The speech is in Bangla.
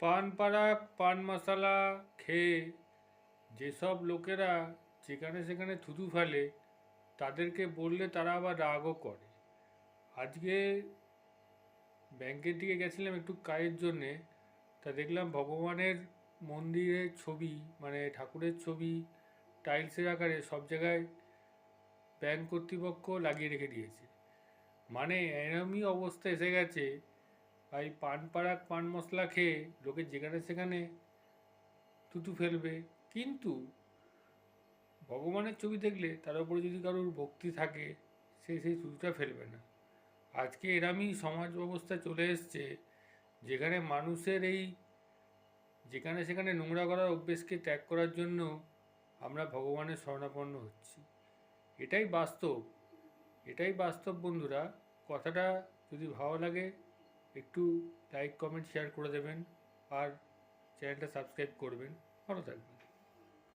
পান পাড়া পান মশলা খেয়ে যেসব লোকেরা যেখানে সেখানে থুতু ফেলে, তাদেরকে বললে তারা আবার রাগও করে। আজকে ব্যাংকের দিকে গেছিলাম একটু কাজের জন্যে, তা দেখলাম ভগবানের মন্দিরের ছবি মানে ঠাকুরের ছবি, টাইলসের আকারে সব জায়গায় ব্যাংক কর্তৃপক্ষ লাগিয়ে রেখে দিয়েছে। মানে এরমই অবস্থা এসে গেছে ভাই পান পাড়াক পান মশলা খেয়ে লোকে যেখানে সেখানে থুতু ফেলবে। কিন্তু ভগবানের ছবি দেখলে তার উপরে যদি কারোর ভক্তি থাকে, সে সেই থুতুটা ফেলবে না। আজকে এরামই সমাজ ব্যবস্থা চলে এসছে, যেখানে মানুষের এই যেখানে সেখানে নোংরা করার অভ্যেসকে ত্যাগ করার জন্য আমরা ভগবানের শরণাপন্ন হচ্ছি। এটাই বাস্তব। এটাই বাস্তব বন্ধুরা। কথাটা যদি ভালো লাগে একটু লাইক কমেন্ট শেয়ার করে দেবেন আর চ্যানেলটা সাবস্ক্রাইব করবেন। ভালো থাকবেন।